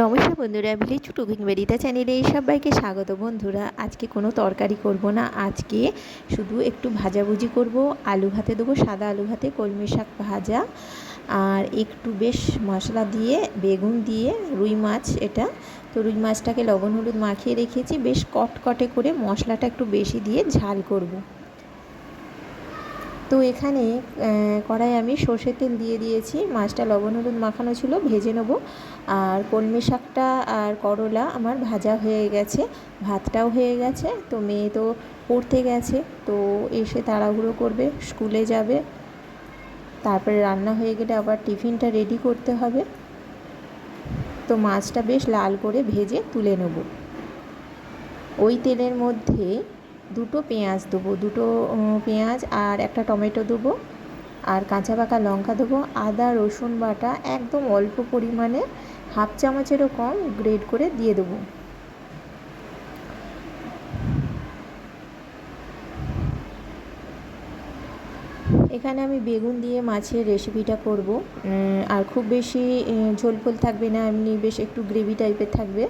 নমস্কার বন্ধুরা village cooking বেরিতা চ্যানেলে সবাইকে স্বাগত বন্ধুরা। আজকে কোনো তরকারি করব না, আজকে শুধু একটু ভাজাভুজি করব। আলু ভাতে দেবো সাদা আলু ভাতে, কলমি শাক ভাজা, আর একটু বেশ মশলা দিয়ে, বেগুন দিয়ে, রুই মাছ এটা। তো রুই মাছটাকে লবণ হলুদ মাখিয়ে রেখেছি, বেশ কটকটে করে মশলাটা একটু বেশি দিয়ে ঝাল করব। তো এখানে কড়াই আমি সর্ষের তেল দিয়ে দিয়েছি। মাছটা লবণ, হলুদ মাখানো ছিল, ভেজে নেব। আর কলমি শাকটা আর করলা আমার ভাজা হয়ে গেছে, ভাতটাও হয়ে গেছে, তো মেয়ে তো পড়তে গেছে, তো এসে তাড়াহুড়ো করবে, স্কুলে যাবে। তারপরে রান্না হয়ে গেলে আবার টিফিনটা রেডি করতে হবে। তো মাছটা বেশ লাল করে ভেজে তুলে নেব। ওই তেলের মধ্যে দুটো পেঁয়াজ দেবো, দুটো পেঁয়াজ আর একটা টমেটো দেবো আর কাঁচা পাকা লঙ্কা দেবো, আদা, রসুন বাটা একদম অল্প পরিমাণে হাফ চামচেরও কম গ্রেড করে দিয়ে দেবো। এখানে আমি বেগুন দিয়ে মাছের রেসিপিটা করব। আর খুব বেশি ঝোল ফোল থাকবে না, এমনি বেশ একটু গ্রেভি টাইপের থাকবে।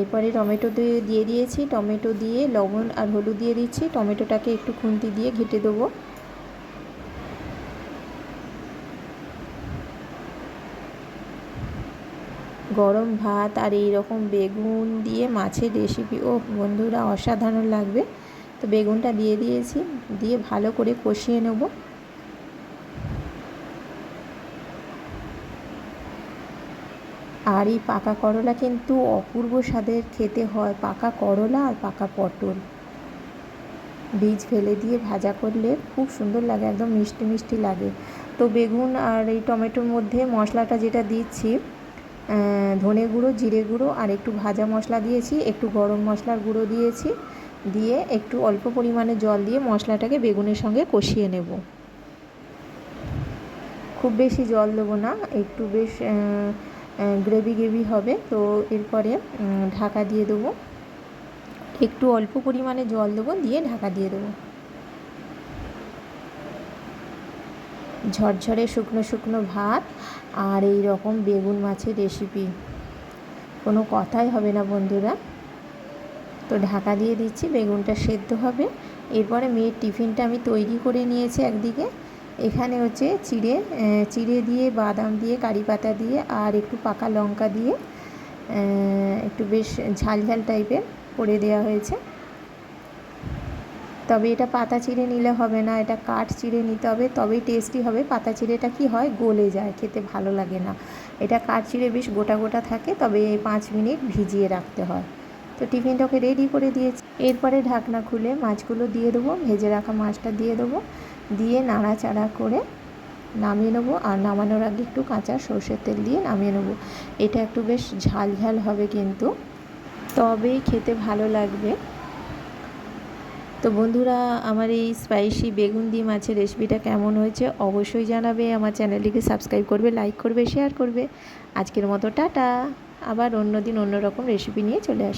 এরপরে টমেটো দিয়ে দিয়ে দিয়েছি। টমেটো দিয়ে লবণ আর হলুদ দিয়ে দিচ্ছি। টমেটোটাকে একটু খুন্তি দিয়ে ঘেটে দেবো। গরম ভাত আর এই রকম বেগুন দিয়ে মাছের রেসিপি ও বন্ধুরা, অসাধারণ লাগবে। তো বেগুনটা দিয়ে দিয়েছি। দিয়ে ভালো করে কষিয়ে নেব। আর এই পাকা করলা কিন্তু অপূর্ব স্বাদের খেতে হয়। পাকা করলা আর পাকা পটল। বীজ ফেলে দিয়ে ভাজা করলে খুব সুন্দর লাগে, একদম মিষ্টি মিষ্টি লাগে। তো বেগুন আর এই টমেটোর মধ্যে মশলাটা যেটা দিচ্ছি ধনে গুঁড়ো, জিরে গুঁড়ো আর একটু ভাজা মশলা দিয়েছি, একটু গরম মশলার গুঁড়ো দিয়েছি, দিয়ে একটু অল্প পরিমাণে জল দিয়ে মশলাটাকে বেগুনের সঙ্গে কষিয়ে নেব। খুব বেশি জল দেবো না, একটু বেশ গ্রেভি গ্রেভি হবে। তো এরপরে ঢাকা দিয়ে দেবো। একটু অল্প পরিমাণে জল দেবো, দিয়ে ঢাকা দিয়ে দেবো। ঝরঝরে শুকনো শুকনো ভাত আর এই রকম বেগুন মাছের রেসিপি কোনো কথাই হবে না, বন্ধুরা। তো ঢাকা দিয়ে দিচ্ছি, বেগুনটা সেদ্ধ হবে। এরপরে মেয়ের টিফিনটা আমি তৈরি করে নিয়েছি একদিকে। এখানে হচ্ছে চিড়ে চিড়ে দিয়ে, বাদাম দিয়ে, কারি পাতা দিয়ে, আর একটু পাকা লঙ্কা দিয়ে একটু বেশ ঝাল ঝাল টাইপের করে দেওয়া হয়েছে। তবে এটা পাতা চিড়ে নিলে হবে না, এটা কাঠ চিড়ে নিতে হবে, তবেই টেস্টি হবে। পাতা চিড়েটা কি হয়? গলে যায়, খেতে ভালো লাগে না। এটা কাঠ চিড়ে বেশ গোটা গোটা থাকে, তবে পাঁচ মিনিট ভিজিয়ে রাখতে হয়। তো টিফিনটাকে রেডি করে দিয়েছি। এরপরে ঢাকনা খুলে মাছগুলো দিয়ে দেবো, ভেজে রাখা মাছটা দিয়ে দেবো, দিয়ে নাড়াচাড়া করে নামিয়ে নেব আর নামানোর আগে একটু কাঁচা সর্ষের তেল দিয়ে নামিয়ে নেব। এটা একটু বেশ ঝাল ঝাল হবে কিন্তু, তবেই খেতে ভালো লাগবে। তো বন্ধুরা, আমার এই স্পাইসি বেগুন দিয়ে মাছের রেসিপিটা কেমন হয়েছে অবশ্যই জানাবে, আমার চ্যানেলটিকে সাবস্ক্রাইব করবে লাইক করবে শেয়ার করবে। আজকের মতো টাটা, আবার অন্য দিন অন্য রকম রেসিপি নিয়ে চলে আসবে